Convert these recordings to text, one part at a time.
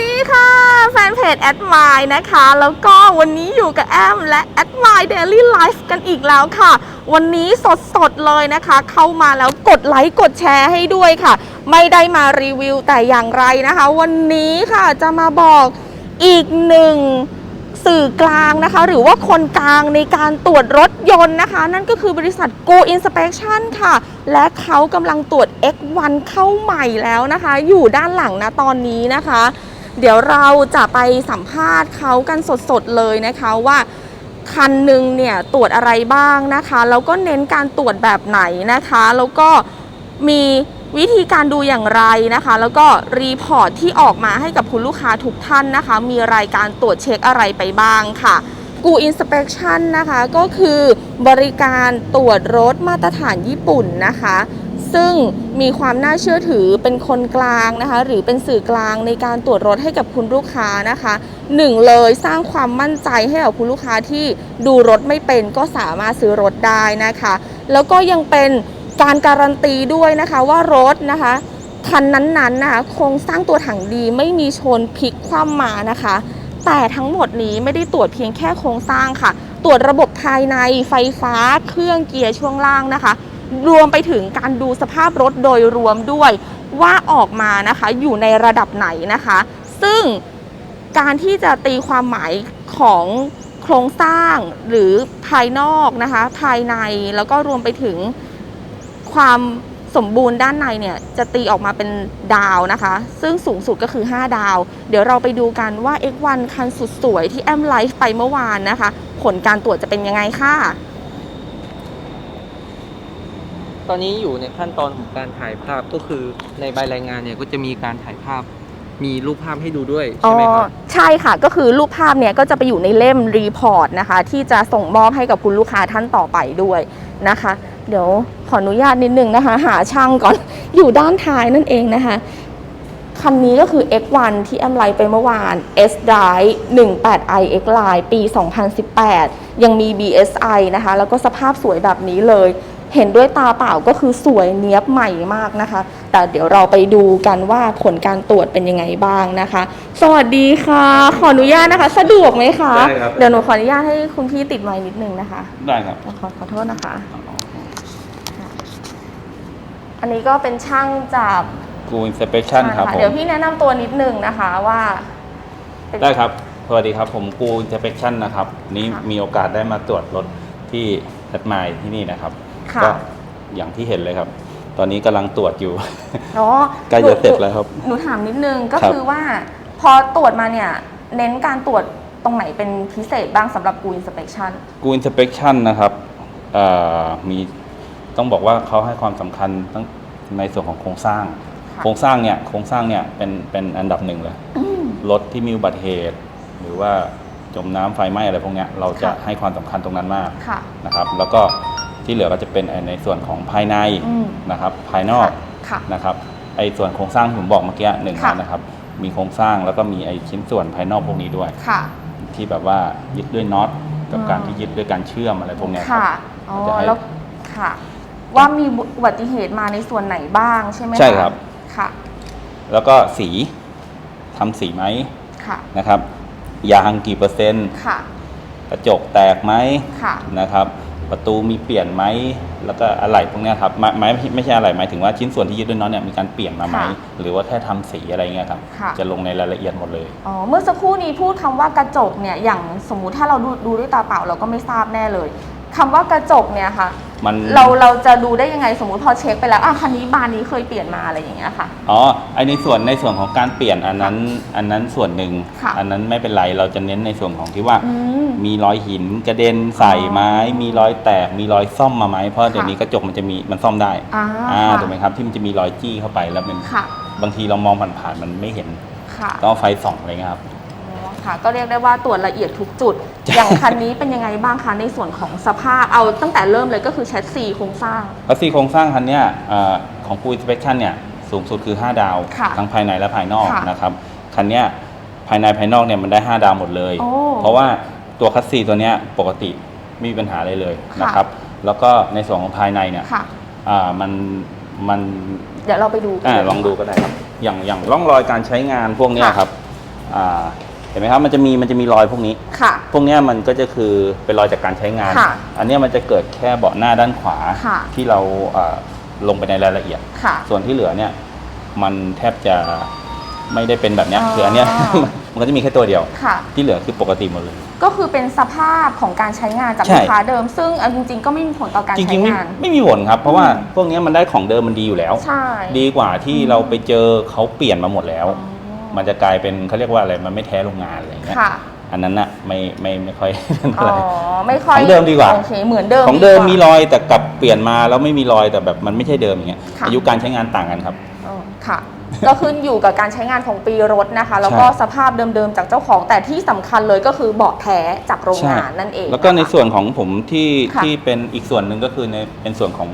ดีค่ะ แฟนเพจแอดมายนะคะ แล้วก็วันนี้อยู่กับแอมและแอดมายเดลี่ไลฟ์กันอีกแล้วค่ะ วันนี้สดๆเลยนะคะ เข้ามาแล้วกดไลค์กดแชร์ให้ด้วยค่ะ ไม่ได้มารีวิวแต่อย่างไรนะคะ วันนี้ค่ะจะมาบอกอีกหนึ่งสื่อกลางนะคะ หรือว่าคนกลางในการตรวจรถยนต์นะคะ นั่นก็คือบริษัท Go Inspection ค่ะ และเขากำลังตรวจ X1 เข้าใหม่แล้วนะคะ อยู่ด้านหลังนะตอนนี้นะคะ เดี๋ยวเราจะไปสัมภาษณ์เขากันสดๆเลยนะคะว่าคันหนึ่งเนี่ยตรวจอะไรบ้างนะคะแล้วก็เน้นการตรวจแบบไหนนะคะ แล้วก็มีวิธีการดูอย่างไรนะคะ แล้วก็รีพอร์ตที่ออกมาให้กับคุณลูกค้าทุกท่านนะคะ มีรายการตรวจเช็คอะไรไปบ้างค่ะกูอินสเป t ชันนะคะก็คือบริการตรวจรถมาตรฐานญี่ปุ่นนะคะ ซึ่งมีความน่าเชื่อถือเป็นคนกลางนะคะ หรือเป็นสื่อกลางในการตรวจรถให้กับคุณลูกค้านะคะหนึ่งเลยสร้างความมั่นใจให้กับคุณลูกค้าที่ดูรถไม่เป็นก็สามารถซื้อรถได้นะคะ แล้วก็ยังเป็นการการันตีด้วยนะคะว่ารถนะคะคันนั้นๆนะคะโครงสร้างตัวถังดีไม่มีชนพลิกคว่ำมานะคะ แต่ทั้งหมดนี้ไม่ได้ตรวจเพียงแค่โครงสร้างค่ะ ตรวจระบบภายในไฟฟ้าเครื่องเกียร์ช่วงล่างนะคะ รวมไปถึงการดูสภาพรถโดยรวมด้วยว่าออกมานะคะอยู่ในระดับไหนนะคะ ซึ่งการที่จะตีความหมายของโครงสร้างหรือภายนอกนะคะ ภายในแล้วก็รวมไปถึงความสมบูรณ์ด้านในเนี่ยจะตีออกมาเป็นดาวนะคะ ซึ่งสูงสุดก็คือ 5 ดาว เดี๋ยวเราไปดูกันว่า X1 คันสุดสวยที่แอมไลฟ์ไปเมื่อวานนะคะ ผลการตรวจจะเป็นยังไงค่ะ ตอนนี้อยู่ในขั้นตอนของการถ่ายภาพก็คือในใบรายงานเนี่ยก็จะมีการถ่ายภาพมีรูปภาพให้ดูด้วยอ๋ใช่อไหมครับ ใช่ค่ะก็คือรูปภาพเนี่ยก็จะไปอยู่ในเล่มรีพอร์ตนะคะ ที่จะส่งมอบให้กับคุณลูกค้าท่านต่อไปด้วยนะคะ เดี๋ยวขออนุญาตนิดนึงนะคะ หาช่างก่อน อยู่ด้านท้ายนั่นเองนะคะคันนี้ก็คือ X1 ที่แอมไลน์ไปเมื่อวาน S Drive 18i X Line ปี 2018 ยังมี BSI นะคะ แล้วก็สภาพสวยแบบนี้เลย เห็นด้วยตาเปล่าก็คือสวยเนี้ยบใหม่มากนะคะ แต่เดี๋ยวเราไปดูกันว่าผลการตรวจเป็นยังไงบ้างนะคะ สวัสดีค่ะ ขออนุญาตนะคะ สะดวกไหมคะได้ครับ เดี๋ยวหนูขออนุญาตให้คุณพี่ติดไมค์นิดนึงนะคะ ได้ครับ ขอขอโทษนะคะ อันนี้ก็เป็นช่างจาก กูอินสเป t ชันครับะผมเดี๋ยวพี่แนะนำตัวนิดนึงนะคะว่าเป็นได้ครับ สวัสดีครับ ผมกูอินสเป t ชันนะครับ นี้ค่ะ มีโอกาสได้มาตรวจรถที่แอดมายที่นี่นะครับ ค่ะ ก็อย่างที่เห็นเลยครับ ตอนนี้กำลังตรวจอยู่อ๋อใกล้จะเสร็จแล้วครับหนูถามนิดนึงก็ครับ คือว่า พอตรวจมาเนี่ย เน้นการตรวจตรงไหนเป็นพิเศษบ้างสำหรับกูอินสเป t ชันกูอินสเป t ชันนะครับเอ่อมีต้องบอกว่าเขาให้ความสำคัญตั้งในส่วนของโครงสร้าง ค่ะ โครงสร้างเนี่ยโครงสร้างเนี่ยเป็นเป็นอันดับหนึ่งเลยอืมรถที่มีอุบัติเหตุ หรือว่าจมน้ำไฟไหม้อะไรพวกเนี้ยเราจะค่ะ ให้ความสำคัญตรงนั้นมากค่ะ นะครับ แล้วก็ ที่เหลือก็จะเป็นในส่วนของภายในอืม นะครับภายนอกค่ะ นะครับไอ้ส่วนโครงสร้างที่ผมบอกเมื่อกี้หนึ่งค่ะ อันนะครับมีโครงสร้างแล้วก็มีไอ้ชิ้นส่วนภายนอกพวกนี้ด้วย ค่ะ ที่แบบว่ายึดด้วยน็อตกับอืมการที่ยึดด้วยการเชื่อมอะไรพวกเนี้ยครัค่ะ บ อ๋อ จะให้แล้ว ค่ะ ว่ามีอุบัติเหตุมาในส่วนไหนบ้างใช่ไหมะใช่ครับ ค่ะ แล้วก็สีทำสีไหมค่ะ นะครับยางกี่เปอร์เซ็นต์ค่ะ กระจกแตกไหมค่ะ นะครับ ประตูมีเปลี่ยนไหมแล้วก็อะไหล่พวกเนี้ยครับไม่ไม่ไม่ใช่อะไหล่หมายถึงว่าชิ้นส่วนที่ยึดด้วยน็อตเนี่ยมีการเปลี่ยนมาไหมค่ะหรือว่าแค่ทำสีอะไรเงี้ยครับค่ะ จะลงในรายละเอียดหมดเลย อ๋อเมื่อสักครู่นี้พูดคำว่ากระจกเนี่ยอย่างสมมุติถ้าเราดูดูด้วยตาเปล่าเราก็ไม่ทราบแน่เลย คำว่ากระจกเนี่ยค่ะ มัน เราเราจะดูได้ยังไงสมมุติพอเช็คไปแล้วอะคันนี้บานนี้เคยเปลี่ยนมาอะไรอย่างเงี้ยค่ะ อ๋อไอในส่วนในส่วนของการเปลี่ยนอันนั้นอันนั้นส่วนหนึ่งค่ะอันนั้นไม่เป็นไรเราจะเน้นในส่วนของที่ว่า อืม มีรอยหินกระเด็นใส่ไม้อ๋อมีรอยแตกมีรอยซ่อมมาไหมเพราะค่ะเดี๋ยวนี้กระจกมันจะมีมันซ่อมได้อ่าอ่าค่ะถูกไหมครับที่มันจะมีรอยจี้เข้าไปแล้วมันค่ะบางทีเรามองผ่านๆมันไม่เห็นค่ะต้องเอาไฟส่องอะไรเงี้ยครับอ๋อ ค่ะ ก็เรียกได้ว่าตรวจละเอียดทุกจุด อย่างคันนี้เป็นยังไงบ้างคะในส่วนของสภาพเอาตั้งแต่เริ่มเลยก็คือแชสซีโครงสร้าง แล้วซีโครงสร้างคันเนี้ยเอ่อของปูอินสเป t ชันเนี่ยสูงสุดคือ 5 ดาว ค่ะทั้งภายในและภายนอกค่ะนะครับคันเนี้ยภายในภายนอกเนี่ยมันได้ 5 ดาวหมดเลย โอ้เพราะว่าตัวคัสซีตัวเนี้ยปกติไม่มีปัญหาอะไรเลยค่ะ นะครับแล้วก็ในส่วนของภายในเนี่ยค่ะ อ่ามันมัน เดี๋ยวเราไปดูกัอ่าลองดูก็ได้ครับ อย่างอย่างร่องรอยการใช้งานพวกเนี้ยค่ะ ครับอ่า เห็นไหมครับมันจะมีมันจะมีรอยพวกนี้ ค่ะ พวกเนี้ยมันก็จะคือเป็นรอยจากการใช้งาน ค่ะอันเนี้ยมันจะเกิดแค่เบาะหน้าด้านขวาค่ะ ที่เราอ่าลงไปในรายละเอียด ค่ะ ส่วนที่เหลือเนี่ยมันแทบจะไม่ได้เป็นแบบเนี้ยอ๋อ คืออันเนี้ย มันก็จะมีแค่ตัวเดียว ค่ะ ที่เหลือคือปกติหมดเลย ก็คือเป็นสภาพของการใช้งานจากใช่ ลูกค้าเดิม ซึ่งเอาจริง ๆ ก็ไม่มีผลต่อการจใช้ริงๆไม่งาน ไม่มีผลครับ เพราะว่าอืมพวกเนี้ยมันได้ของเดิมมันดีอยู่แล้ว ใช่ ดีกว่าที่เราไปเจอเขาเปลี่ยนมาหมดแล้ว อ๋อ มันจะกลายเป็นเขาเรียกว่าอะไรมันไม่แท้โรงงานอะไรอย่างเงี้ยค่ะอันนั้นน่ะไม่ไม่ไม่ค่อยเท่าอ๋ไหอร่ไม่ค่อยของเดิมดีกว่า โอเคเหมือนเดิมของเดิมกว่ามีรอยแต่กลับเปลี่ยนมาแล้วไม่มีรอยแต่แบบมันไม่ใช่เดิมอย่างเงี้ยค่ะ อายุการใช้งานต่างกันครับ อ๋อค่ะ ก็ขึ้นอยู่กับการใช้งานของปีรถนะคะ แล้วก็ใช่ สภาพเดิมๆจากเจ้าของแต่ที่สำคัญเลยก็คือเบาะแท้จากโรงงานนั่นเองแล้วก็ในนะคะ ส่วนของผมที่ค่ะ ที่เป็นอีกส่วนหนึ่งก็คือในเป็นส่วนของ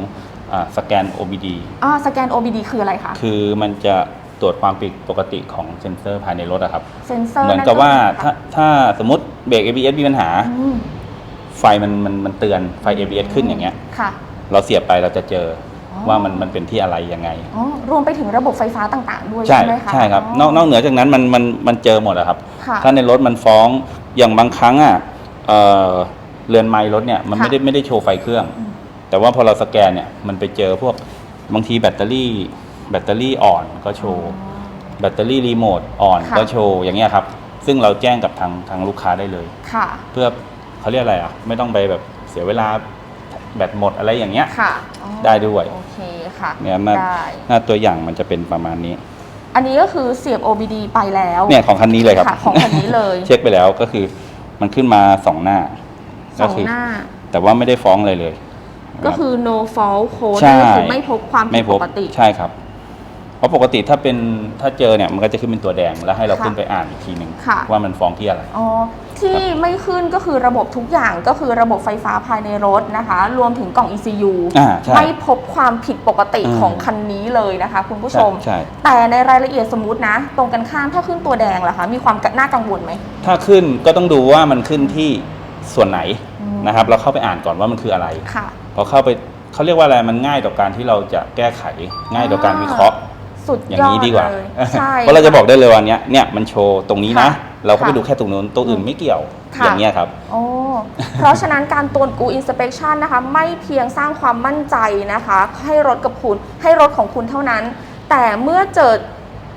อาสแกน OBD อ่าสแกน OBD คืออะไรคะ คือมันจะ ตรวจความผิดปกติของเซ็นเซอร์ภายในรถอะครับ เซนเซอร์เหมือนกับว่าถ้าค่ะถ้าสมมติเบรก ABS มีปัญหา อืมไฟมันมันมันเตือนไฟ ABS ขึ้นอย่างเงี้ย ค่ะ เราเสียบไปเราจะเจอออ ว่ามันมันเป็นที่อะไรยังไง อ๋อรวมไปถึงระบบไฟฟ้าต่าง ๆ ด้วยใช่ใช่ไหมคะใช่ครับนอกนอกเหนือจากนั้นมันมันมันเจอหมดอะครับ ค่ะ ถ้าในรถมันฟ้องอย่างบางครั้งอะเอ่อเรือนไม้รถเนี่ยมันค่ะไม่ได้ไม่ได้โชว์ไฟเครื่อง อืมแต่ว่าพอเราสแกนเนี่ยมันไปเจอพวกบางทีแบตเตอรี่ แบตเตอรี่อ่อนก็โชว์ แบตเตอรี่รีโมทอ่อนค่ะ ก็โชว์อย่างเงี้ยครับ ซึ่งเราแจ้งกับทางทางลูกค้าได้เลย ค่ะ เพื่อเขาเรียกอะไรอะ ไม่ต้องไปแบบเสียเวลาแบตหมดอะไรอย่างเงี้ย ค่ะอ๋อได้ด้วย โอเคค่ะเนี่ยหน้าได้ หน้าตัวอย่างมันจะเป็นประมาณนี้ อันนี้ก็คือเสียบ OBD ไปแล้วเนี่ยของคันนี้เลยครับค่ะของคันนี้เลยเช็คไปแล้วก็คือมันขึ้นมาสองหน้า สก็องคือหน้า แต่ว่าไม่ได้ฟ้องอะไรเลยก็คือ no fault code ใช่ก็คือไม่พบความผิไม่ดพปบกติ ใช่ครับเพ ราะปกติถ้าเป็นถ้าเจอเนี่ยมันก็จะขึ้นเป็นตัวแดงแล้วให้เราค่ะขึ้นไปอ่านอีกทีหนึ่งค่ะ ว่ามันฟ้องที่อะไร อ๋อที่ไม่ขึ้นก็คือระบบทุกอย่างก็คือระบบไฟฟ้าภายในรถนะคะ รวมถึงกล่อง ECU อ่าใช่ไม่พบความผิดปกติอืมของคันนี้เลยนะคะคุณผู้ชม ใช่แต่ในรายละเอียดสมมุตินะ ตรงกันข้ามถ้าขึ้นตัวแดงล่ะคะ มีความน่ากังวลไหม ถ้าขึ้นก็ต้องดูว่ามันขึ้นที่ส่วนไหนอืม นะครับ เราเข้าไปอ่านก่อนว่ามันคืออะไร ค่ะ พอเข้าไปเขาเรียกว่าอะไรมันง่ายต่อการที่เราจะแก้ไขง่ายต่อการวิเคราะห์ สุดอย่ายงอนี้ดดีกว่าเลยใช่เพราะเราจะบอกได้เลยว่าเนี้ยเนี่ยมันโชว์ตรงนี้นะค่ะเราก็ไปค่ะดูแค่ตรงนู้นตัวอื่นไม่เกี่ยวค่ะอย่างเงี้ยครับโอ้เพราะฉะนั้นการตรวจกู inspection นะคะ ไม่เพียงสร้างความมั่นใจนะคะ ให้รถกับคุณให้รถของคุณเท่านั้น แต่เมื่อเจอ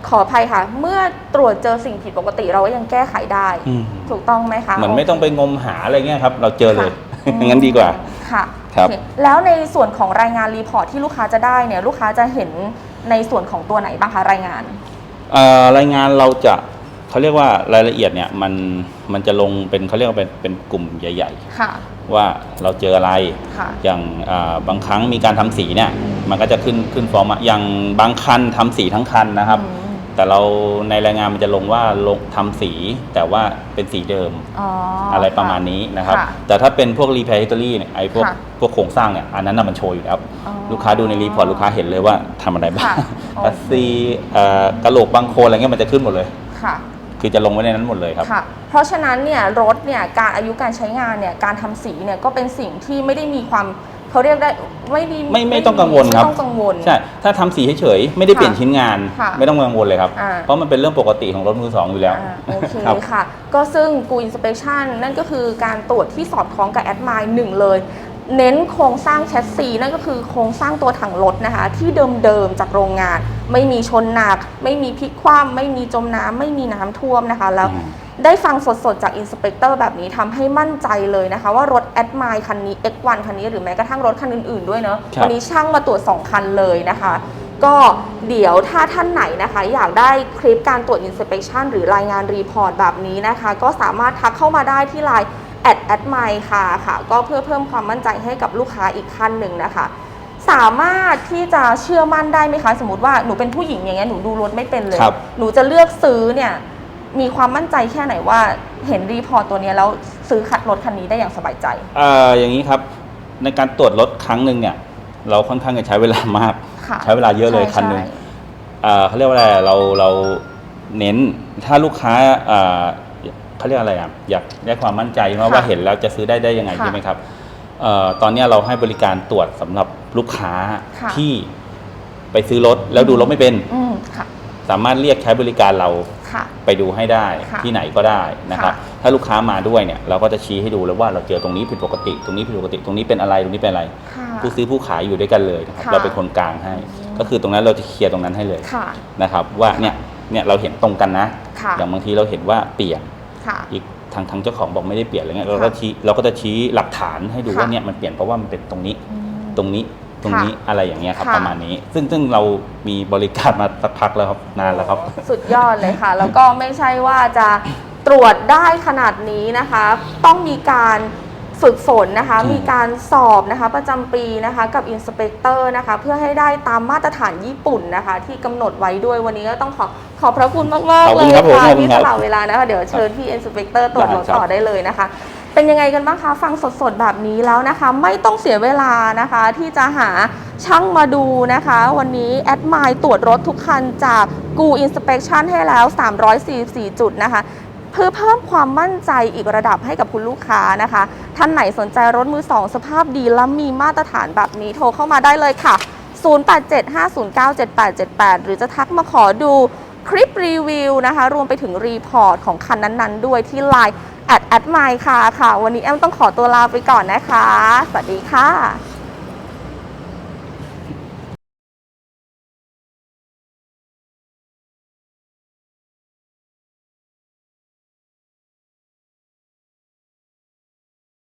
ขออภัยค่ะ เมื่อตรวจเจอสิ่งผิดปกติเราก็ยังแก้ไขได้อืมถูกต้องไหมคะเหมือนไม่ต้องไปงมหาอะไรเงี้ยครับ เราเจอเลยค่ะงั้นดีกว่าค่ะครับโอเแล้วในส่วนของรายงานรีพอร์ตที่ลูกค้าจะได้เนี่ยลูกค้าจะเห็น ในส่วนของตัวไหนบ้างคะรายงาน เอ่อรายงานเราจะเขาเรียกว่ารายละเอียดเนี่ยมันมันจะลงเป็นเขาเรียกว่าเป็นเป็นกลุ่มใหญ่ ค่ะ ๆ ว่าเราเจออะไร ค่ะ อย่างอ่าบางครั้งมีการทำสีเนี่ยมันก็จะขึ้นขึ้นฟอร์มมาอย่างบางคันทำสีทั้งคันนะครับ อืม แต่เราในรายงานมันจะลงว่าลงทำสีแต่ว่าเป็นสีเดิมอ๋อออะไรประมาณนี้นะครับ ค่ะ แต่ถ้าเป็นพวกรีเพย์ฮิตอรี่เนี่ยไอ้พวกค่ะพวกโครงสร้างเนี่ยอันนั้นน่ะมันโชว์อยู่แล้ว อ๋อลูกค้าดูในรีพอร์ตลูกค้าเห็นเลยว่าทำอะไรบ้างค่ะปัสซีเอ่อกระโหลกบางโคลนอะไรเงี้ยมันจะขึ้นหมดเลย ค่ะ คือจะลงไว้ในนั้นหมดเลยครับ ค่ะ เพราะฉะนั้นเนี่ยรถเนี่ยการอายุการใช้งานเนี่ยการทำสีเนี่ยก็เป็นสิ่งที่ไม่ได้มีความ เขาเรียกได้ไม่ได้ไม่ไม่ต้องกังวลครับ ไม่ต้องกังวล ใช่ ถ้าทำสีเฉยๆไม่ได้เปลี่ยนชิ้นงาน ค่ะไม่ต้องกังวลเลยครับ อ่า เพราะมันเป็นเรื่องปกติของรถมือสองอยู่แล้วอ่าโอเคครับ ค่ะ ก็ซึ่งกู inspection นั่นก็คือการตรวจที่สอดคล้องกับแอดมายหนึ่งเลย เน้นโครงสร้างแชสซีนั่นก็คือโครงสร้างตัวถังรถนะคะ ที่เดิมๆจากโรงงาน ไม่มีชนหนัก ไม่มีพลิกคว่ำไม่มีจมน้ำไม่มีน้ำท่วมนะคะ แล้วอืม ได้ฟังสดๆ จากอินสเปกเตอร์แบบนี้ทำให้มั่นใจเลยนะคะ ว่ารถแอดมายคันนี้ X1 คันนี้หรือแม้กระทั่งรถคันอื่นๆด้วยเนอะครับ วันี้ช่างมาตรวจ 2 คันเลยนะคะ ก็เดี๋ยวถ้าท่านไหนนะคะ อยากได้คลิปการตรวจ inspection หรือรายงานรีพอร์ตแบบนี้นะคะ ก็สามารถทักเข้ามาได้ที่ไลน์แอดแอดไมค่ะค่ะ ก็เพื่อเพิ่มความมั่นใจให้กับลูกค้าอีกขั้นหนึ่งนะคะ สามารถที่จะเชื่อมั่นได้ไหมคะ สมมติว่าหนูเป็นผู้หญิงอย่างเงี้ยหนูดูรถไม่เป็นเลย ครับ หนูจะเลือกซื้อเนี่ย มีความมั่นใจแค่ไหนว่าเห็นรีพอร์ตตัวเนี้ยแล้วซื้อคัดรถคันนี้ได้อย่างสบายใจ เอ่ออย่างนี้ครับในการตรวจรถครั้งหนึ่งเนี่ย เราค่อนข้างจะใช้เวลามาก ค่ะใช้เวลาเยอะเลยใช่คันหนึ่งใช่ เอ่อเขาเรียกว่าอะไรเราเราเน้นถ้าลูกค้าเอ่อเขาเรียกอะไรอะอยากได้ความมั่นใจว่าค่ะว่าเห็นแล้วจะซื้อได้ได้ยังไงค่ะใช่ไหมครับเอ่อตอนเนี้ยเราให้บริการตรวจสำหรับลูกค้าค่ะ ที่ไปซื้อรถแล้วดูรถไม่เป็น อืมค่ะ สามารถเรียกใช้บริการเรา ค่ะ ไปดูให้ได้ค่ะที่ไหนก็ได้นะครับค่ะถ้าลูกค้ามาด้วยเนี่ยเราก็จะชี้ให้ดูแล้วว่าเราเจอตรงนี้ผิดปกติ ตรงนี้ผิดปกติ ตรงนี้เป็นอะไรตรงนี้เป็นอะไร ค่ะ ผู้ซื้อผู้ขายอยู่ด้วยกันเลยนะครับค่ะ เราเป็นคนกลางให้ ก็คือตรงนั้นเราจะเคลียร์ตรงนั้นให้เลยค่ะ นะครับ ว่าเนี่ยเนี่ยเราเห็นตรงกันนะ ค่ะ อย่างบางทีเราเห็นว่าเปลี่ยนค่ะ อีกทางทางเจ้าของบอกไม่ได้เปลี่ยนอะไรเงี้ยค่ะเราก็ชี้เราก็จะชี้หลักฐานให้ดูค่ะ ว่าเนี่ยมันเปลี่ยนเพราะว่ามันเป็นตรงนี้ อืม ตรงนี้ ตรงนี้อะไรอย่างเงี้ยครับค่ะ ประมาณนี้ ซึ่งซึ่งเรามีบริการมาสักพักแล้วครับนานแล้วครับ สุดยอดเลยค่ะ แล้วก็ไม่ใช่ว่าจะตรวจได้ขนาดนี้นะคะ ต้องมีการฝึกฝนนะคะ อืม มีการสอบนะคะประจำปีนะคะกับอินสเปกเตอร์นะคะ เพื่อให้ได้ตามมาตรฐานญี่ปุ่นนะคะ ที่กำหนดไว้ด้วยวันนี้ก็ต้องขอขอบพระคุณมากขๆอบเลคุณยครับผมค่ะขอบคุณที่คสรับละเวลานะคะ เดี๋ยวเชิญพี่อินสเปกเตอร์ตรวจรถได้ครับต่อได้เลยนะคะ เป็นยังไงกันบ้างคะฟังสดๆแบบนี้แล้วนะคะ ไม่ต้องเสียเวลานะคะ ที่จะหาช่างมาดูนะคะ วันนี้แอดมายตรวจรถทุกคันจากกูอินสเป t ชันให้แล้ว 344 จุดนะคะ เพื่อเพิ่มความมั่นใจอีกระดับให้กับคุณลูกค้านะคะ ท่านไหนสนใจรถมือสองสภาพดีและมีมาตรฐานแบบนี้โทรเข้ามาได้เลยค่ะ 0875097878 หรือจะทักมาขอดูคลิปรีวิวนะคะ รวมไปถึงรีพอร์ตของคันนั้นๆ ด้วยที่ Line แอดแอดไมค์ค่ะค่ะ วันนี้แอมต้องขอตัวลาไปก่อนนะคะ สวัสดีค่ะ